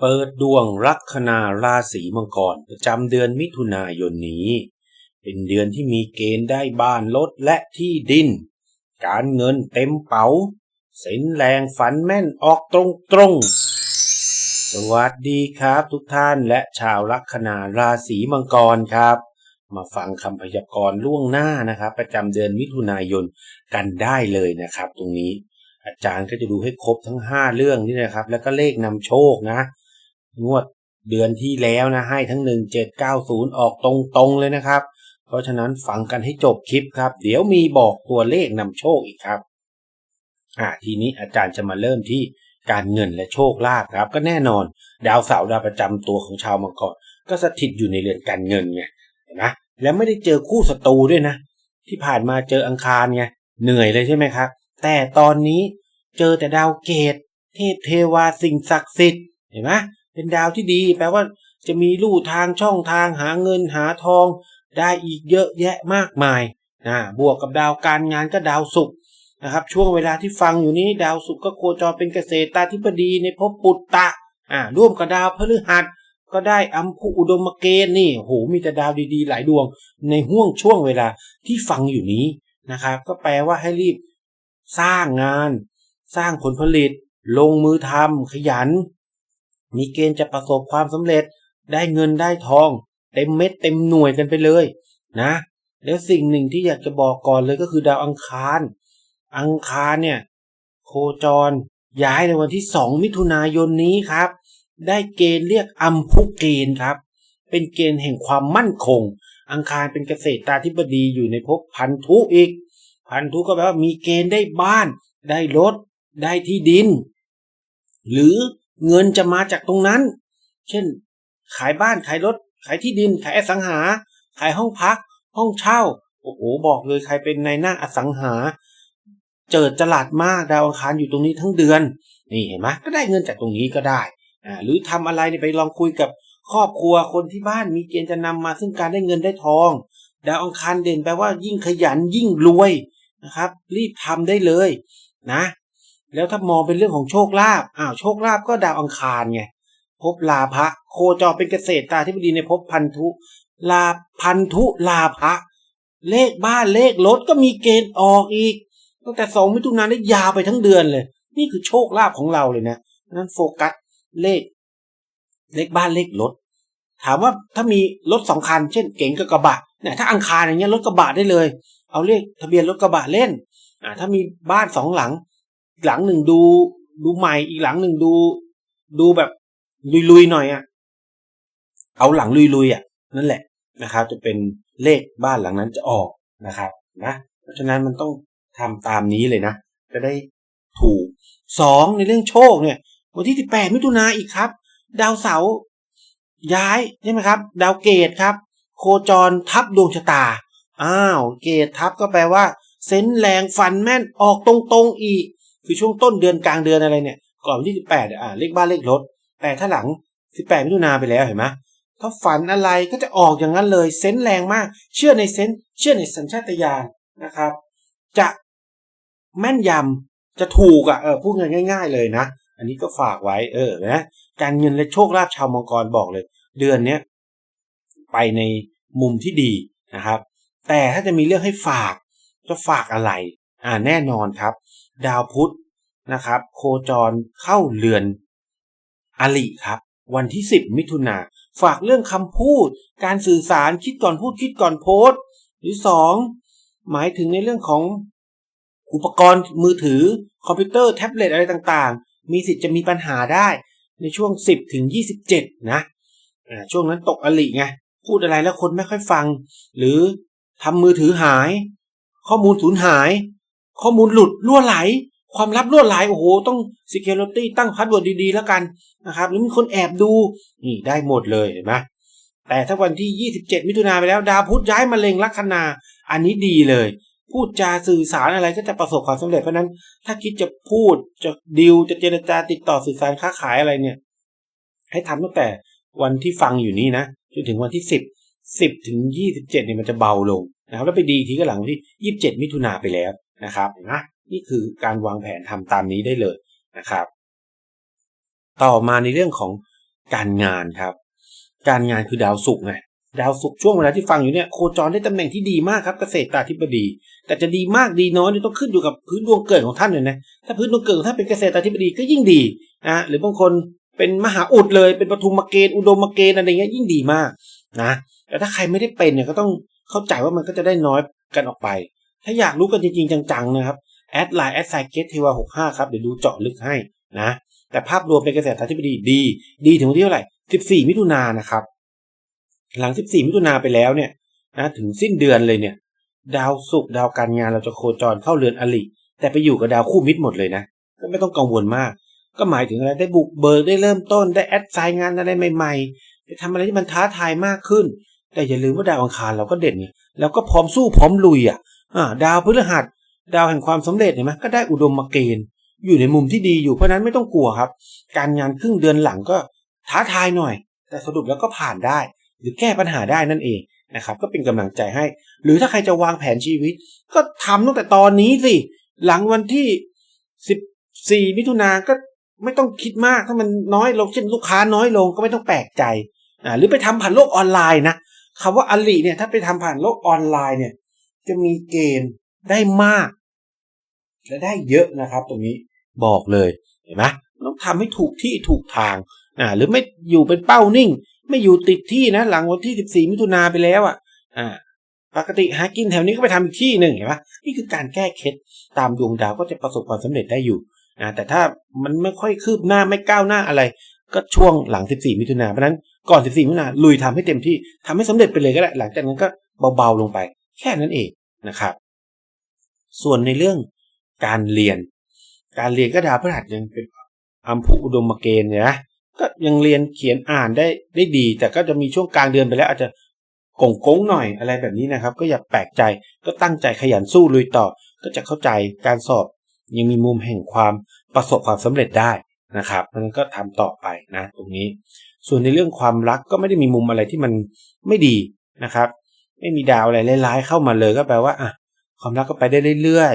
เปิดดวงลัคนาราศีมังกรประจำเดือนมิถุนายนนี้ เป็นเดือนที่มีเกณฑ์ได้บ้านรถและที่ดิน การเงินเต็มเป๋าสินแรงฝันแม่นออกตรงตรงสวัสดีครับทุกท่านและชาวลัคนาราศีมังกรครับ มาฟังคำพยากรณ์ล่วงหน้านะครับ ประจำเดือนมิถุนายนกันได้เลยนะครับ ตรงนี้ อาจารย์ก็จะดูให้ครบทั้ง 5 เรื่องนี่นะครับ แล้วก็เลขนำโชคนะ งวดเดือนที่แล้วนะให้ทั้ง 1790 ออกตรงๆเลยนะครับ เพราะฉะนั้นฟังกันให้จบคลิปครับ เดี๋ยวมีบอกตัวเลขนำโชคอีกครับอ่าทีนี้อาจารย์จะมาเริ่มที่การเงินและโชคลาภครับ ก็แน่นอน ดาวเสาร์ดาวประจำตัวของชาวมังกรก็สถิตอยู่ในเรือนการเงินไงเห็นไหมแล้วไม่ได้เจอคู่ศัตรูด้วยนะ ที่ผ่านมาเจออังคารไงเหนื่อยเลยใช่ไหมครับ แต่ตอนนี้เจอแต่ดาวเกตเทพเทวาสิ่งศักดิ์สิทธิ์เห็นไหม เป็นดาวที่ดี แปลว่าจะมีลู่ทางช่องทางหาเงินหาทอง ได้อีกเยอะแยะมากมายนะบวกกับดาวการงานก็ดาวศุกร์นะครับช่วงเวลาที่ฟังอยู่นี้ดาวศุกร์ก็โคจรเป็นเกษตรตาธิบดีในภพปุตตะอ่าร่วมกับดาวพฤหัสก็ได้อัมพุอุดมเกณฑ์นี่โหมีแต่ดาวดีๆ หลายดวง ในห่วงช่วงเวลาที่ฟังอยู่นี้นะครับ ก็แปลว่าให้รีบสร้างงาน สร้างผลผลิต ลงมือทำขยัน มีเกณฑ์จะประสบความสำเร็จได้เงินได้ทอง เต็มเม็ดเต็มหน่วยกันไปเลยนะ แล้วสิ่งหนึ่งที่อยากจะบอกก่อนเลยก็คือดาวอังคาร อังคารเนี่ยโคจรย้ายในวันที่ 2 มิถุนายนนี้ครับ ได้เกณฑ์เรียกอัมพุเกณฑ์ครับ เป็นเกณฑ์แห่งความมั่นคง อังคารเป็นเกษตราธิบดีอยู่ในภพพันธุอีก พันธุก็แปลว่ามีเกณฑ์ได้บ้าน ได้รถ ได้ที่ดิน หรือ เงินจะมาจากตรงนั้น เช่น ขายบ้านขายรถ ขายที่ดิน ขายอสังหา ขายห้องพัก ห้องเช่า โอ้โห บอกเลยใครเป็นในายหน้าอสังหา เจิดจลาดมากดาวอังคารอยู่ตรงนี้ทั้งเดือน นี่เห็นไหมก็ได้เงินจากตรงนี้ก็ได้อ่าหรือทำอะไรเนี่ยไปลองคุยกับครอบครัวคนที่บ้านมีเกณฑ์จะนำมาซึ่งการได้เงินได้ทอง ดาวอังคารเด่นแปลว่ายิ่งขยันยิ่งรวยนะครับ รีบทำได้เลยนะ แล้วถ้ามองเป็นเรื่องของโชคลาภอ้าวโชคลาภก็ดาวอังคารไงภพลาภะโคจรเป็นเกษตรตาธิบดีในภพพันธุ ลาพันธุลาภะเลขบ้านเลขรถก็มีเกณฑ์ออกอีกตั้งแต่สองมิถุนายนได้ยาวไปทั้งเดือนเลย นี่คือโชคลาภของเราเลยนะนั้นโฟกัสเลข เลขบ้านเลขรถถามว่าถ้ามีรถสองคัน เช่นเก๋งกับกระบะเนี่ยถ้าอังคารอย่างเงี้ยรถกระบะได้เลย เอาเลขทะเบียนรถกระบะเล่นอ่าถ้ามีบ้านสองหลัง อีกหลังหนึ่งดู ดูใหม่อีกหลังหนึ่งดู ดูแบบลุยๆหน่อยอะ่ะ เอาหลังลุยๆอะ นั่นแหละนะครับ จะเป็นเลขบ้านหลังนั้นจะออกนะครับ นะเพราะฉะนั้นมันต้องทำตามนี้เลยนะ จะได้ถูกสองในเรื่องโชคเนี่ย วันที่สิบแปดมิถุนาอีกครับ ดาวเสาร์ย้ายใช่ไหมครับ ดาวเกตครับ โคจรทับดวงชะตา อ้าว เกตทับก็แปลว่า เซนแรงฟันแม่นออกตรงๆอีก คือช่วงต้นเดือนกลางเดือนอะไรเนี่ย ก่อนวันที่สิบแปดอ่าเลขบ้านเลขรถ แต่ถ้าหลังสิบแปดมิถุนาไปแล้วเห็นไหมถ้าฝันอะไรก็จะออกอย่างนั้นเลยเซนแรงมาก เชื่อในเซนเชื่อในสัญชาตญาณนะครับ จะแม่นยำจะถูกอะเออพูดง่าย ๆ เลยนะ อันนี้ก็ฝากไว้ เออนะการเงินและโชคลาภชาวมังกรบอกเลย เดือนเนี้ยไปในมุมที่ดีนะครับ แต่ถ้าจะมีเรื่องให้ฝากจะฝากอะไร อ่าแน่นอนครับ ดาวพุธนะครับ โคจรเข้าเรือนอลิครับ วันที่ 10 มิถุนาฝากเรื่องคำพูด การสื่อสารคิดก่อนพูดคิดก่อนโพสหรือสองหมายถึงในเรื่องของอุปกรณ์มือถือ คอมพิวเตอร์แท็บเล็ตอะไรต่างๆ มีสิทธิ์จะมีปัญหาได้ในช่วง 10 ถึง 27 นะช่วงนั้นตกอลิไงพูดอะไรแล้วคนไม่ค่อยฟัง หรือทำมือถือหาย ข้อมูลสูญหาย ข้อมูลหลุดล่วไหล ความลับล่วไหล โอ้โห ต้อง security ตั้งพาสเวิร์ดดีๆ แล้วกันนะครับหรือมีคนแอบดู นี่ได้หมดเลยเห็นไหมแต่ถ้าวันที่ 27 มิถุนาไปแล้ว ดาวพุธย้ายมาเล็งลัคนา อันนี้ดีเลย พูดจาสื่อสารอะไรก็จะประสบความสำเร็จเพราะนั้น ถ้าคิดจะพูดจะดิวจะเจรจาติดต่อสื่อสารค้าขายอะไรเนี่ย ให้ทำตั้งแต่วันที่ฟังอยู่นี้นะจนถึงวันที่ 10 10 ถึง 27เนี่ยมันจะเบาลงนะครับแล้วไปดีทีก็หลังวันที่ 27 มิถุนาไปแล้ว นะครับนะนี่คือการวางแผนทำตามนี้ได้เลยนะครับ ต่อมาในเรื่องของการงานครับ การงานคือดาวศุกร์ไงดาวศุกร์ช่วงเวลาที่ฟังอยู่เนี่ยโคจรได้ตำแหน่งที่ดีมากครับเกษตราธิบดี แต่จะดีมากดีน้อยเนี่ยต้องขึ้นอยู่กับพื้นดวงเกิดของท่านเลยนะถ้าพื้นดวงเกิดของท่านเป็นเกษตราธิบดีก็ยิ่งดีนะหรือบางคนเป็นมหาอุดเลยเป็นปทุมเกณฑ์อุดมเกณฑ์อะไรเงี้ยยิ่งดีมากนะแต่ถ้าใครไม่ได้เป็นเนี่ยก็ต้องเข้าใจว่ามันก็จะได้น้อยกันออกไป ถ้าอยากรู้กันจริง ๆ จัง ๆ นะครับ แอดไลน์แอดไซเกตเทวาหกห้าครับ เดี๋ยวดูเจาะลึกให้นะ แต่ภาพรวมเป็นกษตราธิบดีดี ดีถึงวันที่เท่าไหร่สิบสี่มิถุนายนนะครับ หลัง14มิถุนาไปแล้วเนี่ยนะถึงสิ้นเดือนเลยเนี่ย ดาวศุกร์ดาวการงานเราจะโคจรเข้าเรือนอลิแต่ไปอยู่กับดาวคู่มิตรหมดเลยนะ ก็ไม่ต้องกังวลมาก ก็หมายถึงอะไรได้บุกเบิกได้เริ่มต้นได้แอดไซน์งานอะไรใหม่ๆได้ทำอะไรที่มันท้าทายมากขึ้น แต่อย่าลืมว่าดาวอังคารเราก็เด่นไงเราก็พร้อมสู้พร้อมลุยอะ อ่าดาวพฤหัส ดาวแห่งความสำเร็จเห็นไหมก็ได้อุดมมาเกณฑ์อยู่ในมุมที่ดีอยู่เพราะนั้นไม่ต้องกลัวครับ การงานครึ่งเดือนหลังก็ท้าทายหน่อย แต่สรุปแล้วก็ผ่านได้ หรือแก้ปัญหาได้นั่นเองนะครับก็เป็นกำลังใจให้ หรือถ้าใครจะวางแผนชีวิต ก็ทำตั้งแต่ตอนนี้สิ หลังวันที่สิบสี่มิถุนาก็ไม่ต้องคิดมากถ้ามันน้อยลงเช่นลูกค้าน้อยลงก็ไม่ต้องแปลกใจอ่าหรือไปทำผ่านโลกออนไลน์นะคำว่าอลิเนี่ยถ้าไปทำผ่านโลกออนไลน์เนี่ย จะมีเกณฑ์ได้มากและได้เยอะนะครับ ตรงนี้บอกเลยเห็นไหมต้องทำให้ถูกที่ถูกทางอ่าหรือไม่อยู่เป็นเป้านิ่ง ไม่อยู่ติดที่นะ หลังวันที่ 14 มิถุนาไปแล้วอะอ่าปกติหากินแถวนี้ก็ไปทำอีกที่หนึ่งเห็นปะนี่คือการแก้เคล็ดตามดวงดาวก็จะประสบความสำเร็จได้อยู่นะแต่ถ้ามันไม่ค่อยคืบหน้าไม่ก้าวหน้าอะไร ก็ช่วงหลัง 14 มิถุนาเพราะนั้นก่อน 14 มิถุนาลุยทำให้เต็มที่ทำให้สำเร็จไปเลยก็ได้ หลังจากนั้นก็เบาๆลงไป แค่นั้นเองนะครับ ส่วนในเรื่องการเรียน การเรียนก็ดาวพฤหัสยังเป็นอัมพุอุดมเกณฑ์เนี่ยนะก็ยังเรียนเขียนอ่านได้ได้ดี แต่ก็จะมีช่วงกลางเดือนไปแล้ว อาจจะกงกงหน่อยอะไรแบบนี้นะครับ ก็อย่าแปลกใจก็ตั้งใจขยันสู้ลุยต่อ ก็จะเข้าใจการสอบยังมีมุมแห่งความประสบความสำเร็จได้นะครับมันก็ทำต่อไปนะ ตรงนี้ ส่วนในเรื่องความรักก็ไม่ได้มีมุมอะไรที่มันไม่ดีนะครับ ไม่มีดาวอะไรร้ายๆเข้ามาเลยก็แปลว่าอะความรักก็ไปได้เรื่อย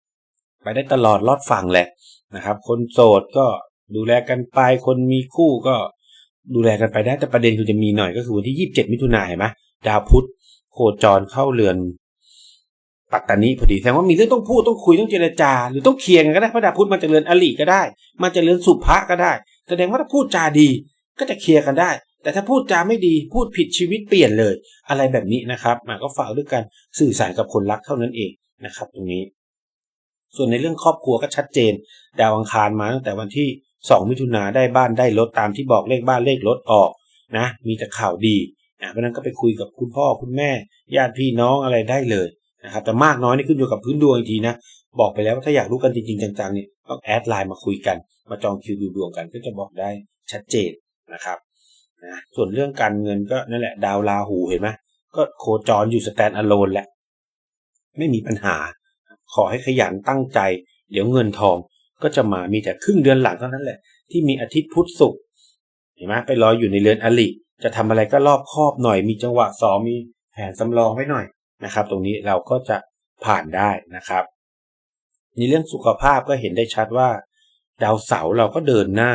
ๆ ไปได้ตลอดรอดฝั่งแหละนะครับ คนโสดก็ดูแลกันไป คนมีคู่ก็ดูแลกันไปได้แต่ประเด็นคือจะมีหน่อยก็คือวันที่27มิถุนายนเห็นไหมดาวพุธโคจรเข้าเรือน ปัตตานีพอดีแสดงว่ามีเรื่องต้องพูดต้องคุยต้องเจรจา หรือต้องเคลียร์กันก็ได้พระดาวพุธมันจะเรือนอลิก็ได้มันจะเรือนสุภะก็ได้ แสดงว่าถ้าพูดจาดีก็จะเคลียร์กันได้ แต่ถ้าพูดจาไม่ดีพูดผิดชีวิตเปลี่ยนเลย อะไรแบบนี้นะครับมาก็ฝากด้วยกันสื่อสารกับคนรักเท่านั้นเองนะครับ ตรงนี้ ส่วนในเรื่องครอบครัวก็ชัดเจนดาวอังคารมาตั้งแต่วันที่ 2 มิถุนาได้บ้านได้รถตามที่บอกเลขบ้านเลขรถออกนะ มีแต่ข่าวดีนะเพราะนั้นก็ไปคุยกับคุณพ่อคุณแม่ ญาติพี่น้องอะไรได้เลยนะครับ แต่มากน้อยนี่ขึ้นอยู่กับพื้นดวงอีกทีนะบอกไปแล้วว่าถ้าอยากรู้กันจริงๆจังๆเนี่ยต้องแอดไลน์มาคุยกัน มาจองคิวดูดวงกันก็จะบอกได้ชัดเจนนะครับ นะส่วนเรื่องการเงินก็นั่นแหละ ดาวราหูเห็นไหมก็โคจรอยู่สแตนอะโลนแหละ ไม่มีปัญหา ขอให้ขยันตั้งใจ เดี๋ยวเงินทองก็จะมามีแต่ครึ่งเดือนหลังเท่านั้นแหละ ที่มีอาทิตย์พุธศุกร์เห็นไหมไปรอยอยู่ในเรือนอลิจะทำอะไรก็รอบคอบหน่อย มีจังหวะสองมีแผนสำรองไว้หน่อยนะครับ ตรงนี้เราก็จะผ่านได้นะครับ ในเรื่องสุขภาพก็เห็นได้ชัดว่า ดาวเสาร์เราก็เดินหน้า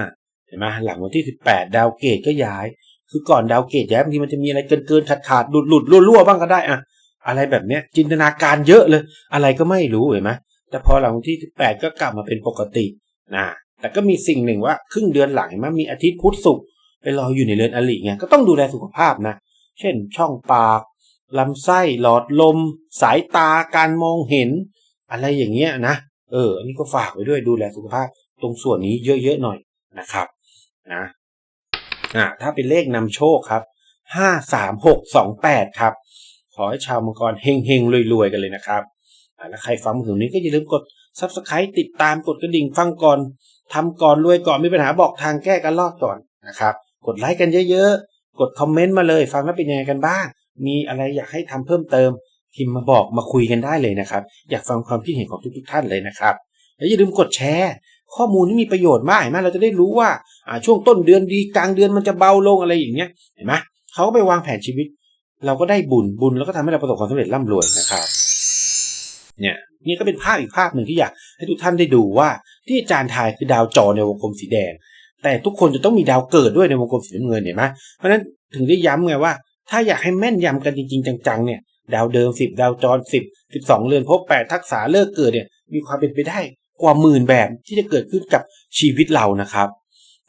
ห็นไหมหลังวันที่ 18 ดาวเกตก็ย้าย คือก่อนดาวเกตย้ายบางทีมันจะมีอะไรเกินเกินขาดขาดหลุดหลุดรั่วๆบ้างก็ได้อะอะไรแบบเนี้ยจินตนาการเยอะเลย อะไรก็ไม่รู้เห็นไหมแต่พอหลังวันที่ 18 ก็กลับมาเป็นปกตินะแต่ก็มีสิ่งหนึ่งว่าครึ่งเดือนหลังเห็นไหมมีอาทิตย์พุธศุกร์ไปรออยู่ในเรือนอลิไงก็ต้องดูแลสุขภาพนะ เช่น ช่องปากลำไส้หลอดลม สายตาการมองเห็น อะไรอย่างเงี้ยนะเอออันนี้ก็ฝากไว้ด้วยดูแลสุขภาพตรงส่วนนี้เยอะๆหน่อยนะครับ นะอ่าถ้าเป็นเลขนำโชคครับห้าสามหกสองแปดครับ ขอให้ชาวมังกรเฮงเฮงรวยๆ กันเลยนะครับแล้วใครฟังถึงนี้ก็อย่าลืมกด subscribe ติดตามกดกระดิ่งฟังก่อนทำก่อนรวยก่อนมีปัญหาบอกทางแก้กันรอดก่อนนะครับ กดไลค์กันเยอะๆ กดคอมเมนต์มาเลย ฟังแล้วเป็นยังไงกันบ้าง มีอะไรอยากให้ทำเพิ่มเติมพิมพ์มาบอกมาคุยกันได้เลยนะครับ อยากฟังความคิดเห็นของทุกๆท่านเลยนะครับ แล้วอย่าลืมกดแชร์ ข้อมูลที่มีประโยชน์มากเห็นไหมเราจะได้รู้ว่าอ่าช่วงต้นเดือนดีกลางเดือนมันจะเบาลงอะไรอย่างเงี้ยเห็นไหมเขาก็ไปวางแผนชีวิต เราก็ได้บุญบุญแล้วก็ทำให้เราประสบความสำเร็จร่ำรวยนะครับเนี่ยนี่ก็เป็นภาพอีกภาพหนึ่งที่อยากให้ทุกท่านได้ดูว่าที่อาจารย์ทายคือดาวจอในวงกลมสีแดง แต่ทุกคนจะต้องมีดาวเกิดด้วยในวงกลมสีน้ำเงินเห็นไหมเพราะฉะนั้นถึงได้ย้ำไงว่า ถ้าอยากให้แม่นยำกันจริงๆ จังๆเนี่ยดาวเดิม 10 ดาวจร 10 12 เรือนภพ8ทักษะเลิกเกิดเนี่ยมีความเป็นไปได้ กว่าหมื่นแบบที่จะเกิดขึ้นกับชีวิตเรานะครับ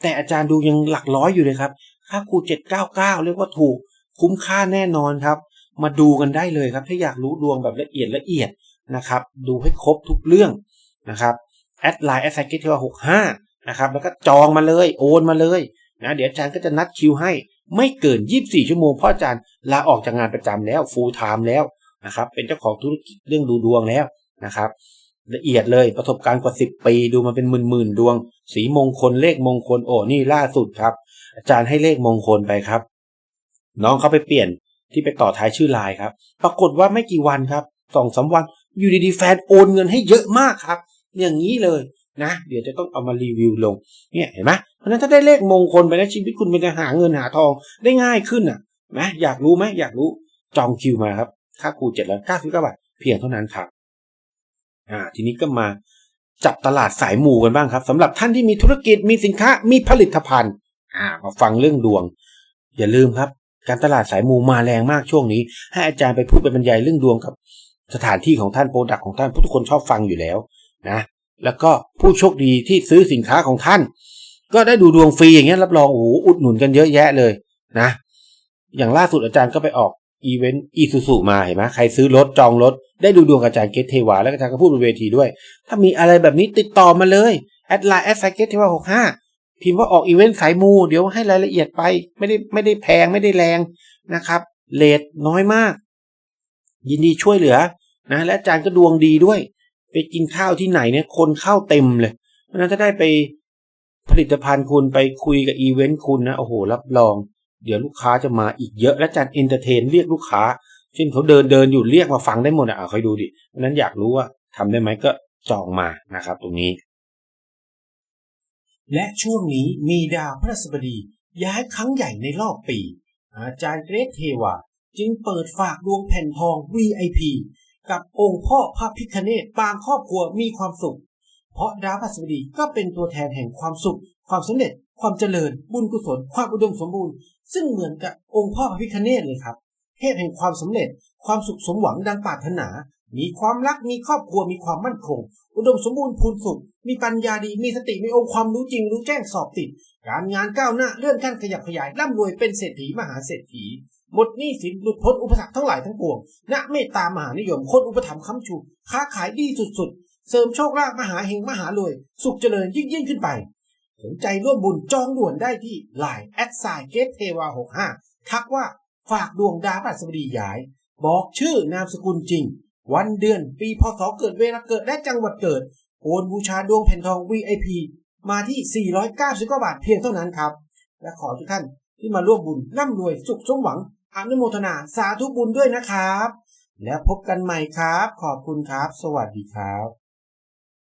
แต่อาจารย์ดูยังหลักร้อยอยู่เลยครับ ค่าครู 799 เรียกว่าถูกคุ้มค่าแน่นอนครับ มาดูกันได้เลยครับ ถ้าอยากรู้ดวงแบบละเอียดละเอียดนะครับ ดูให้ครบทุกเรื่องนะครับแอดไลน์แอดไซเกตที่ว่าหกห้านะครับแล้วก็จองมาเลยโอนมาเลยนะเดี๋ยวอาจารย์ก็จะนัดคิวให้ไม่เกิน 24 ชั่วโมงเพราะอาจารย์ลาออกจากงานประจำแล้ว full time แล้วนะครับเป็นเจ้าของธุรกิจเรื่องดูดวงแล้วนะครับ ละเอียดเลยประสบการณ์กว่า10ปีดูมาเป็นหมื่นๆดวง สีมงคลเลขมงคลโอ้นี่ล่าสุดครับ อาจารย์ให้เลขมงคลไปครับ น้องเขาไปเปลี่ยนที่ไปต่อท้ายชื่อไลน์ครับ ปรากฏว่าไม่กี่วันครับสองสาวันอยู่ดีๆแฟนโอนเงินให้เยอะมากครับ อย่างนี้เลยนะ เดี๋ยวจะต้องเอามารีวิวลงเนี่ยเห็นไหมเพราะฉะนั้นถ้าได้เลขมงคลไปนะชีวิตคุณมันจะหาเงินหาทองได้ง่ายขึ้นอะนะอยากรู้ไหมอยากรู้จองคิวมาครับค่าครูเจ็ดร้อยเก้าสิบเก้าบาทเพียงเท่านั้นครับ อ่าทีนี้ก็มาจับตลาดสายหมู่กันบ้างครับสำหรับท่านที่มีธุรกิจมีสินค้ามีผลิตภัณฑ์อ่ามาฟังเรื่องดวง อย่าลืมครับ การตลาดสายหมูมาแรงมากช่วงนี้ ให้อาจารย์ไปพูดไปบรรยายเรื่องดวงกับ สถานที่ของท่านโปรดักของท่านทุกคนชอบฟังอยู่แล้วนะแล้วก็ผู้โชคดีที่ซื้อสินค้าของท่าน ก็ได้ดูดวงฟรีอย่างเงี้ยรับรองโอ้โหอุดหนุนกันเยอะแยะเลยนะ อย่างล่าสุดอาจารย์ก็ไปออกอีเวนต์อีซูซูมาเห็นไหมใครซื้อรถจองรถ ได้ดูดวงกับอาจารย์เกตเทวาแล้วอาจารย์ก็พูดบนเวทีด้วย ถ้ามีอะไรแบบนี้ติดต่อมาเลยแอดไลน์แอดไซเกตเทวาหกห้าพิมพ์ว่าออกอีเวนต์สายมู เดี๋ยวให้รายละเอียดไป ไม่ได้ไม่ได้แพงไม่ได้แรงนะครับเลทน้อยมาก ยินดีช่วยเหลือนะและอาจารย์ก็ดวงดีด้วย ไปกินข้าวที่ไหนเนี่ยคนเข้าเต็มเลย เพราะนั้นถ้าได้ไปผลิตภัณฑ์คุณไปคุยกับอีเวนต์คุณนะโอ้โหรับรอง เดี๋ยวลูกค้าจะมาอีกเยอะและอาจารย์เอนเตอร์เทนเรียกลูกค้า เช่นเขาเดินเดินอยู่เรียกมาฟังได้หมดอะคอยดูดิเพราะนั้นอยากรู้ว่าทำได้ไหมก็จองมานะครับ ตรงนี้ และช่วงนี้มีดาวพระศัสบดี ย้ายครั้งใหญ่ในรอบปี อาจารย์เกรทเทวาจึงเปิดฝากดวงแผ่นทอง VIP กับองค์พ่อพระพิคเนตปางครอบครัวมีความสุข เพราะดาวพฤหัสบดีก็เป็นตัวแทนแห่งความสุข ความสำเร็จ ความเจริญ บุญกุศล ความอุดมสมบูรณ์ ซึ่งเหมือนกับองค์พ่อพระพิคเนตเลยครับ เทพแห่งความสำเร็จ ความสุขสมหวังดังปรารถนา มีความรัก มีครอบครัว มีความมั่นคง อุดมสมบูรณ์พูนสุข มีปัญญาดี มีสติ มีองค์ความรู้จริง รู้แจ้งสอบติด การงานก้าวหน้า เลื่อนขั้นขยับขยาย ร่ำรวยเป็นเศรษฐีมหาเศรษฐี หมดหนี้สิน หลุดพ้นอุปสรรคทั้งหลายทั้งปวง ณ เมตตามหานิยม คนอุปถัมภ์ค้ำชู ค้าขายดีสุดๆ เสริมโชคลาภมหาเฮงมหารวย สุขเจริญยิ่งยิ่งขึ้นไป สนใจร่วมบุญจองด่วนได้ที่ Line แอดไซเกตเทวา65ทักว่า ฝากดวงดาวพฤหัสบดีย้าย บอกชื่อนามสกุลจริง วันเดือนปีพศเกิดเวลาเกิดและจังหวัดเกิดโอนบูชาดวงแผ่นทอง VIP มาที่ 499บาทเพียงเท่านั้นครับ และขอทุกท่านที่มาร่วมบุญร่ำรวยสุขสมหวังอนุโมทนาสาธุบุญด้วยนะครับ แล้วพบกันใหม่ครับ ขอบคุณครับ สวัสดีครับ